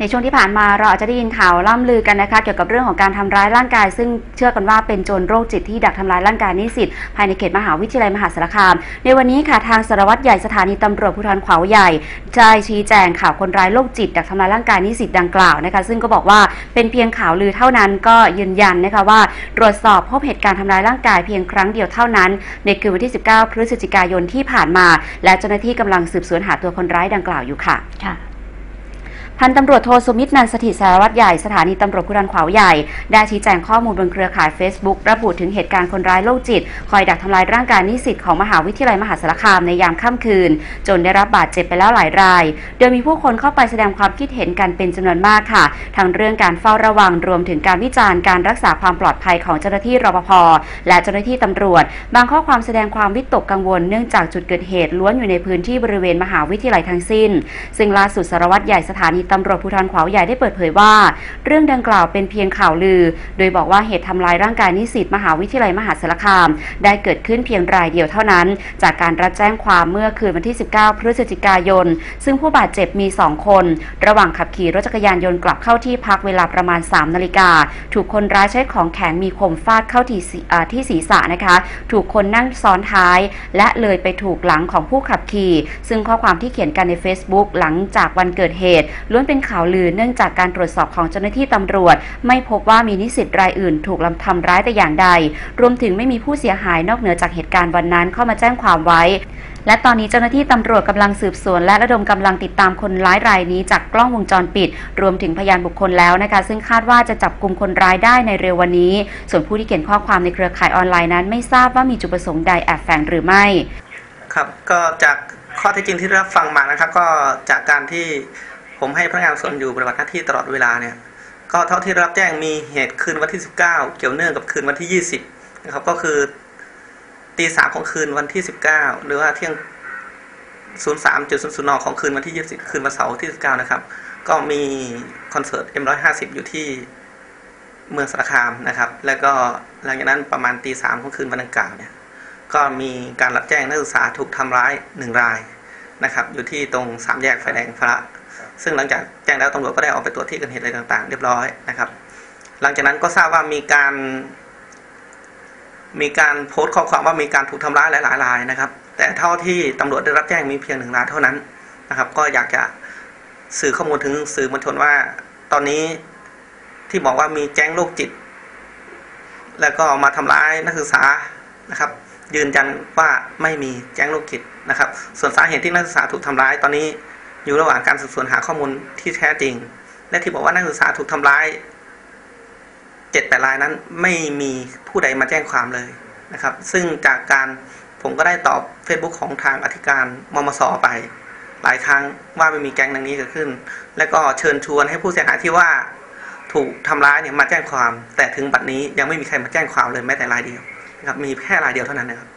ในช่วงที่ผ่านมาเราอาจจะได้ยินข่าวล่ำลือกันนะคะ เกี่ยวกับเรื่องของการทำร้ายร่างกาย ซึ่งเชื่อกันว่าเป็นโจรโรคจิตที่ดักทำร้ายร่างกายนิสิตภายในเขตมหาวิทยาลัยมหาสารคาม ในวันนี้ค่ะทางสารวัตรใหญ่สถานีตำรวจภูธรขวาวใหญ่ได้ชี้แจงข่าวคนร้ายโรคจิตดักทำร้ายร่างกายนิสิตดังกล่าวนะคะ ซึ่งก็บอกว่าเป็นเพียงข่าวลือเท่านั้นก็ยืนยันนะคะว่า ตรวจสอบพบเหตุการณ์ทำร้ายร่างกายเพียงครั้งเดียวเท่านั้น ในคืนวันที่ 19 พฤศจิกายนที่ผ่านมา และเจ้าหน้าที่กำลังสืบสวนหาตัวคนร้ายดังกล่าวอยู่ค่ะค่ะ พันตำรวจโทสุมิตรนันสถิตสารวัตรใหญ่สถานีตำรวจภูธรขวาวใหญ่ ได้ชี้แจงข้อมูลบนเครือข่าย Facebook ระบุถึงเหตุการณ์คนร้ายโรคจิต คอยดักทำลายร่างกายนิสิตของมหาวิทยาลัยมหาสารคามในยามค่ำคืน จนได้รับบาดเจ็บไปแล้วหลายราย โดยมีผู้คนเข้าไปแสดงความคิดเห็นกันเป็นจำนวนมากค่ะ ทั้งเรื่องการเฝ้าระวังรวมถึงการวิจารณ์การรักษาความปลอดภัยของเจ้าหน้าที่รปภและเจ้าหน้าที่ตำรวจ บางข้อความแสดงความวิตกกังวลเนื่องจากจุดเกิดเหตุล้วนอยู่ในพื้นที่บริเวณมหาวิทยาลัยทั้งสิ้น ซึ่งล่าสุดสารวัตรใหญ่สถานีตำรวจภูธรขวาวใหญ่ได้เปิดเผยว่า เรื่องดังกล่าวเป็นเพียงข่าวลือ โดยบอกว่าเหตุทำลายร่างกายนิสิตมหาวิทยาลัยมหาสารคาม ได้เกิดขึ้นเพียงรายเดียวเท่านั้น จากการรับแจ้งความเมื่อคืนวันที่ 19 พฤศจิกายน ซึ่งผู้บาดเจ็บมี 2 คน ระหว่างขับขี่รถจักรยานยนต์กลับเข้าที่พักเวลาประมาณ 3 นาฬิกา ถูกคนร้ายใช้ของแข็งมีคมฟาดเข้าที่ศีอ่าที่ศีรษะนะคะ ถูกคนนั่งซ้อนท้าย และเลยไปถูกหลังของผู้ขับขี่ ซึ่งข้อความที่เขียนกันใน Facebook หลังจากวันเกิดเหตุล้วนเป็นข่าวลือเนื่องจากการตรวจสอบของเจ้าหน้าที่ตำรวจ ไม่พบว่ามีนิสิตรายอื่น ถูกลำทำร้ายแต่อย่างใด รวมถึงไม่มีผู้เสียหายนอกเหนือจากเหตุการณ์วันนั้นเข้ามาแจ้งความไว้และตอนนี้เจ้าหน้าที่ตำรวจกำลังสืบสวน และระดมกำลังติดตามคนร้ายรายนี้จากกล้องวงจรปิด รวมถึงพยานบุคคลแล้วนะคะ ซึ่งคาดว่าจะจับกลุ่มคนร้ายได้ในเร็ววันนี้ ส่วนผู้ที่เขียนข้อความในเครือข่ายออนไลน์นั้น ไม่ทราบว่ามีจุดประสงค์ใดแอบแฝงหรือไม่ ครับ ก็จากข้อเท็จจริงที่ได้รับฟังมานะครับ ก็จากการที่ ผมให้พนักงานสวนอยู่ปฏิบัติหน้าที่ตลอดเวลาเนี่ยก็เท่าที่รับแจ้งมีเหตุคืนวันที่ 19 เกี่ยวเนื่องกับคืนวันที่ 20นะครับก็คือตีสามของคืนวันที่ 19 หรือว่าเที่ยง 03จุดศูนย์นของคืนวันที่ 20 คืนวันเสาร์ที่ 19 นะครับ ก็มีคอนเสิร์ต M150 อยู่ที่เมืองสารคามนะครับ แล้วก็หลังจากนั้นประมาณตีสามของคืนวันดังกล่าวเนี่ยก็มีการรับแจ้งนักศึกษาถูกทำร้ายหนึ่งรายนะครับ อยู่ที่ตรงสามแยกไฟแดงพระ ซึ่งหลังจากแจ้งแล้วตำรวจก็ได้ออกไปตรวจที่เกิดเหตุอะไรต่าง ๆ เรียบร้อยนะครับ หลังจากนั้นก็ทราบว่ามีการ มีการโพสต์ข้อความว่ามีการถูกทำร้ายหลายๆรายนะครับ แต่เท่าที่ตำรวจได้รับแจ้งมีเพียงหนึ่งรายเท่านั้นนะครับ ก็อยากจะสื่อข้อมูลถึงสื่อมวลชนว่า ตอนนี้ที่บอกว่ามีแจ้งโรคจิต แล้วก็มาทำร้ายนักศึกษานะครับ ยืนยันว่าไม่มีแจ้งโรคจิตนะครับ ส่วนสาเหตุที่นักศึกษาถูกทำร้ายตอนนี้ อยู่ระหว่างการสืบสวนหาข้อมูลที่แท้จริง และที่บอกว่านักศึกษาถูกทำร้ายเจ็ดแปดรายนั้นไม่มีผู้ใดมาแจ้งความเลยนะครับ ซึ่งจากการผมก็ได้ตอบ Facebook ของทางอธิการมมสไป หลายครั้งว่าไม่มีแก๊งดังนี้เกิดขึ้น และก็เชิญชวนให้ผู้เสียหายที่ว่าถูกทำร้ายเนี่ยมาแจ้งความ แต่ถึงบัดนี้ยังไม่มีใครมาแจ้งความเลยแม้แต่รายเดียวนะครับมีแค่รายเดียวเท่านั้นนะครับ